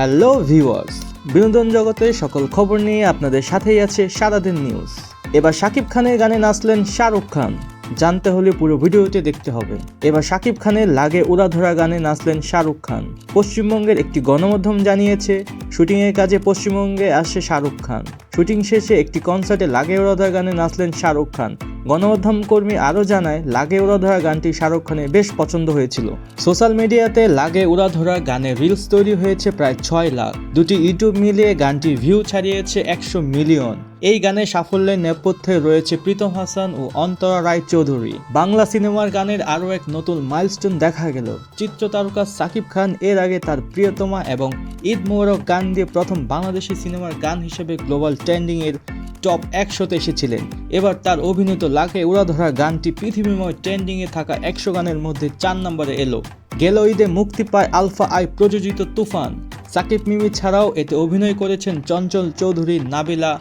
Hello viewers, বিনোদন জগতের সকল খবর নিয়ে আপনাদের সাথেই আছে সারাদিন নিউজ। এবার শাকিব খানের গানে নাচলেন শাহরুখ খান। জানতে হলে পুরো ভিডিওটি দেখতে হবে। এবার শাকিব খানের লাগে উড়াধরা গানে নাচলেন শাহরুখ খান। পশ্চিমবঙ্গের একটি গণমাধ্যম জানিয়েছে, শুটিংয়ের কাজে পশ্চিমবঙ্গে আসে শাহরুখ খান। শুটিং শেষে একটি কনসার্টে লাগে উড়াধরা গানে নাচলেন শাহরুখ খান। গণমাধ্যম কর্মী আরও জানায়, লাগে উড়াধরা গানটি শাহরুখ খানের বেশ পছন্দ হয়েছিল। সোশ্যাল মিডিয়াতে লাগে উড়াধরা গানের রিলস তৈরি হয়েছে প্রায় ছয় লাখ। দুটি ইউটিউব মিলিয়ে গানটি ভিউ ছাড়িয়েছে একশো মিলিয়ন। এই গানের সাফল্যের নেপথ্যে রয়েছে প্রীতম হাসান ও অন্তরা রায় চৌধুরী বাংলা সিনেমার গানের আরও এক নতুন মাইলস্টোন দেখা গেল। চিত্র তারকা সাকিব খান এর আগে তার প্রিয়তমা এবং ঈদ মোবারক গান দিয়ে প্রথম বাংলাদেশি সিনেমার গান হিসেবে গ্লোবাল ট্রেন্ডিং এর টপ একশোতে এসেছিলেন। এবার তার অভিনীত লাকে উড়াধরা গানটি পৃথিবীময় ট্রেন্ডিংয়ে থাকা একশো গানের মধ্যে চার নম্বরে এলো। গেল ঈদে মুক্তি পায় আলফা আই প্রযোজিত তুফান। সাকিব মিমি ছাড়াও এতে অভিনয় করেছেন চঞ্চল চৌধুরী, নাবিলা,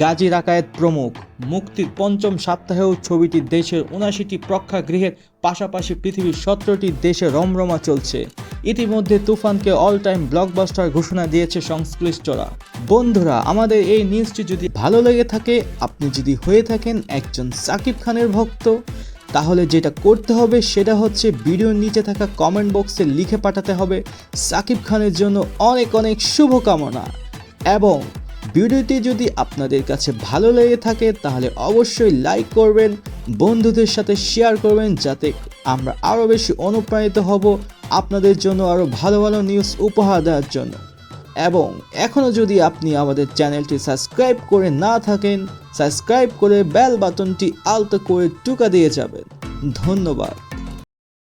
গাজী রাকায়েত প্রমুখ। মুক্তির পঞ্চম সপ্তাহেও ছবিটি দেশের উনাশিটি প্রেক্ষাগৃহের পাশাপাশি পৃথিবীর সতেরোটি দেশে রমরমা চলছে। ইতিমধ্যে তুফানকে অল টাইম ব্লকবাস্টার ঘোষণা দিয়েছে সংশ্লিষ্টরা। বন্ধুরা, আমাদের এই নিউজটি যদি ভালো লেগে থাকে, আপনি যদি হয়ে থাকেন একজন সাকিব খানের ভক্ত, তাহলে যেটা করতে হবে সেটা হচ্ছে ভিডিওর নিচে থাকা কমেন্ট বক্সে লিখে পাঠাতে হবে সাকিব খানের জন্য অনেক অনেক শুভকামনা। এবং ভিডিওটি যদি আপনাদের কাছে ভালো লেগে থাকে, তাহলে অবশ্যই লাইক করবেন, বন্ধুদের সাথে শেয়ার করবেন, যাতে আমরা আরও বেশি অনুপ্রাণিত হব আপনাদের জন্য আরও ভালো ভালো নিউজ উপহার দেওয়ার জন্য। এবং এখনও যদি আপনি আমাদের চ্যানেলটি সাবস্ক্রাইব করে না থাকেন সাবস্ক্রাইব করে বেল বাটনটি আলতো করে টুকা দিয়ে যাবেন। ধন্যবাদ।